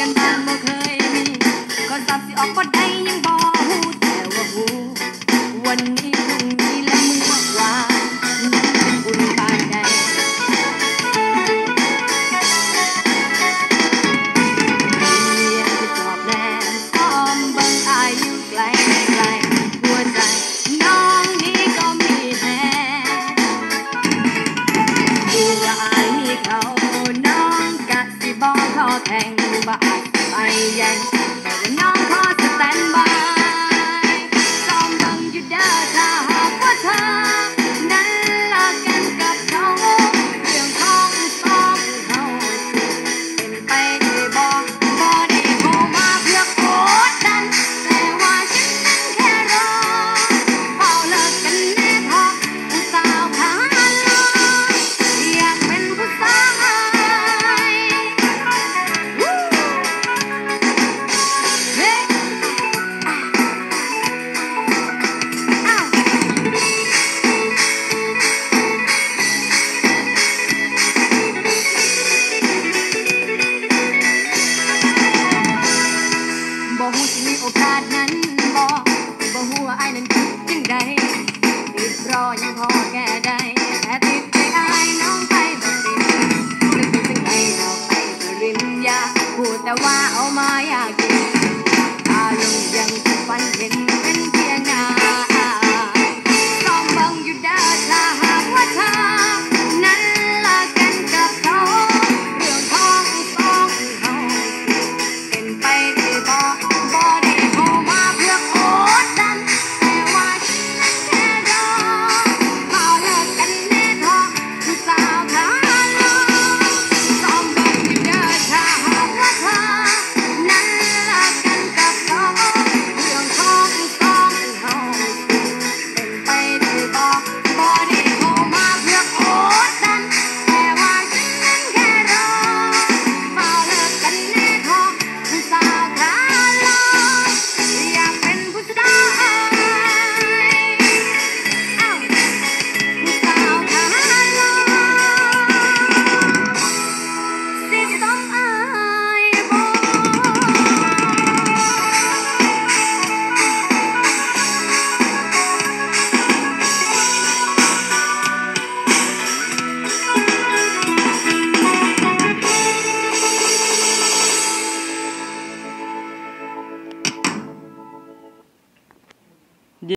กันมาเมื่ออกบ่ได้ยังบ่ฮู้แต่ว่าฮู้วันนี้พรุ่งนี้และเมื่อวานนั้นเป็นบุญปานใดเรียนที่สอบแนมซ้อมเบิ่งอายุไกลไกลหัวใจน้องนี้ก็มีแฮดูว่าอายเขาน้องกะสิบ่ทอแข่ง หัวไอ้นั้นคิดจังใดติดรอยังพอแก้ได้